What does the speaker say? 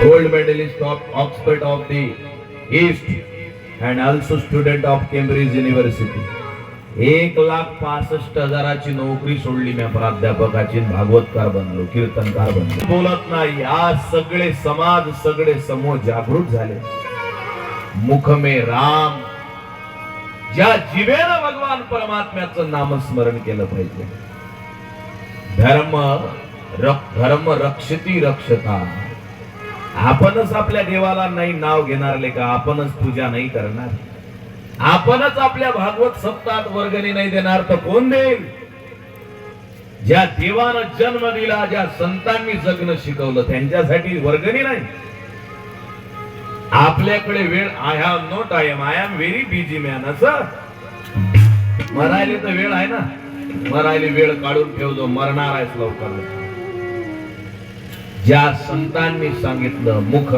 gold medalist of Oxford of the East and also student of Cambridge University. एक लाख पासष्ट हजाराची नोकरी सोडली मी प्राध्यापकाची भागवतकार बनलो कीर्तनकार बनलो. बोलत नाही आज सगळे समाज सगळे समूह जागृत झाले. मुख में राम ज्या जिवेनं भगवान परमात्म्याचं नामस्मरण केलं पाहिजे. धर्म रक- धर्म रक्षती रक्षता. आपणच आपल्या देवाला नाही नाव घेणार का? आपणच पूजा नाही करणार. आपणच आपल्या भागवत सप्तात वर्गणी नाही देणार तर कोण देईल? ज्या देवानं जन्म दिला ज्या संतांनी जगणं शिकवलं त्यांच्यासाठी वर्गणी नाही. आपल्याकडे वेळ I have no time I am very busy man असं? मरायले तर वेळ आहे ना? मरायले वेळ काढून ठेवतो मरणार आहेस लवकर. ज्या संतांनी सांगितलं मुख